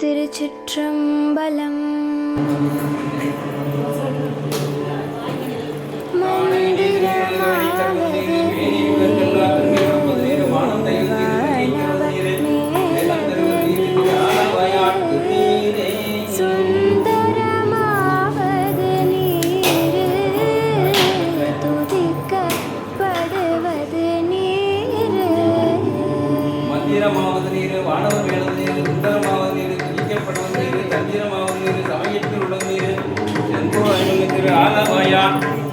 திருச்சிற்றம்பலம். 按摩一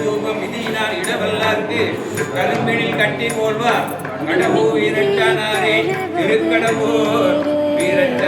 தூபம் மிதியினார் இடவல்லார்க்கு கரும்பினில் கட்டி போல்வார் கடவோ இரட்டானாரே திருக்கடவோ வீரன்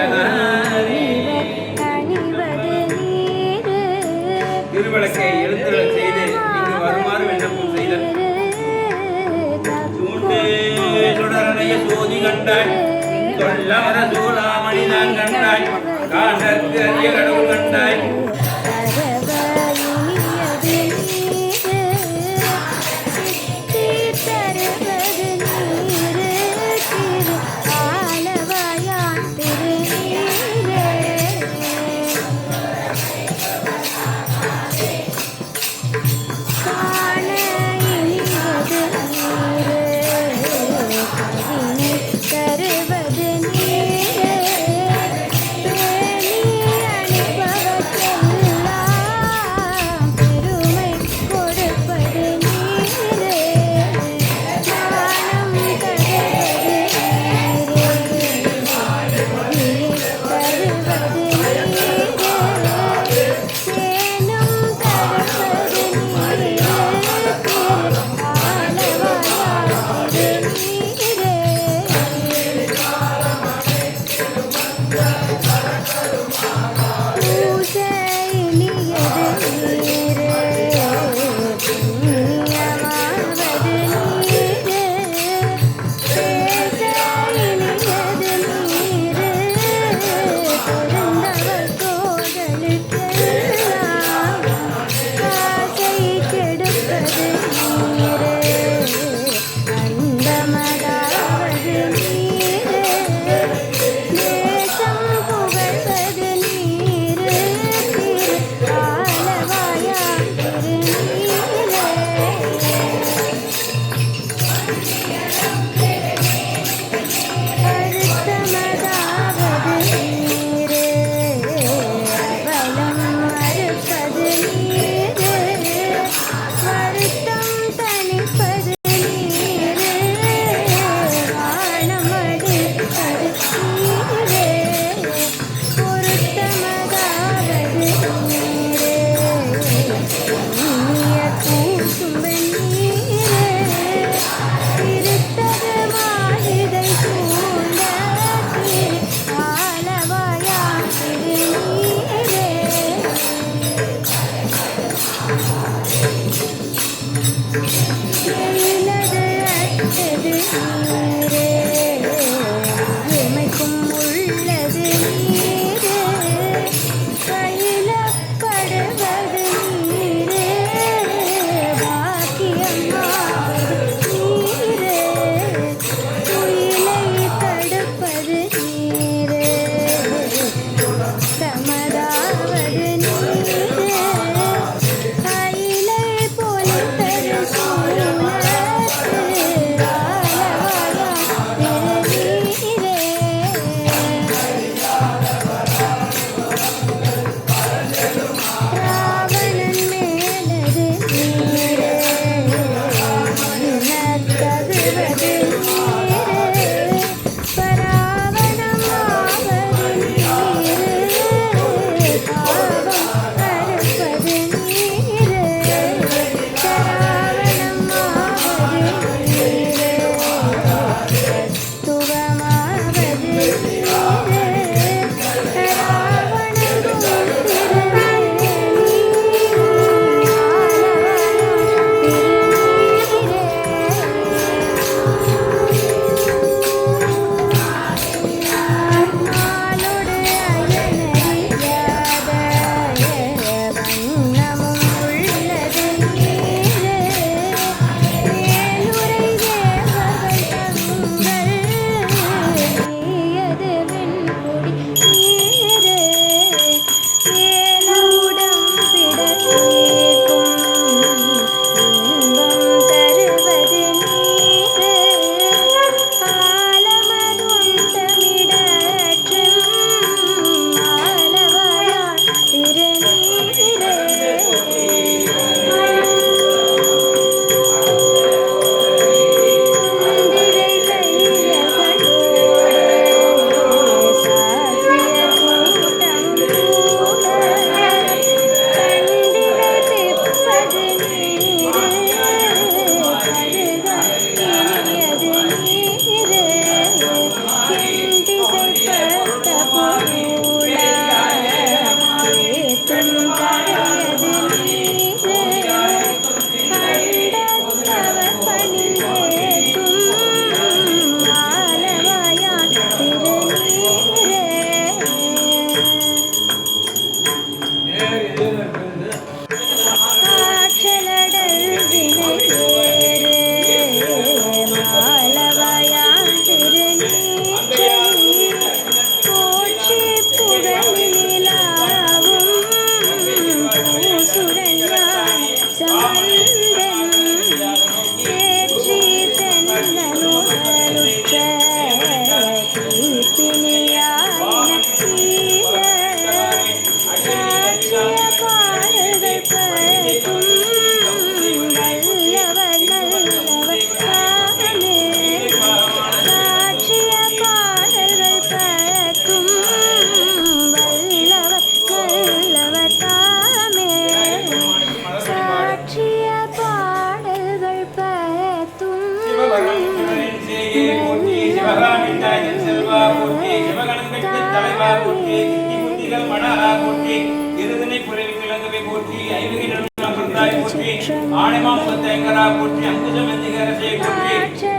ஆணைமா முகத்தேங்கரா போற்றி அங்குஜம் எந்திகரசை போற்றி.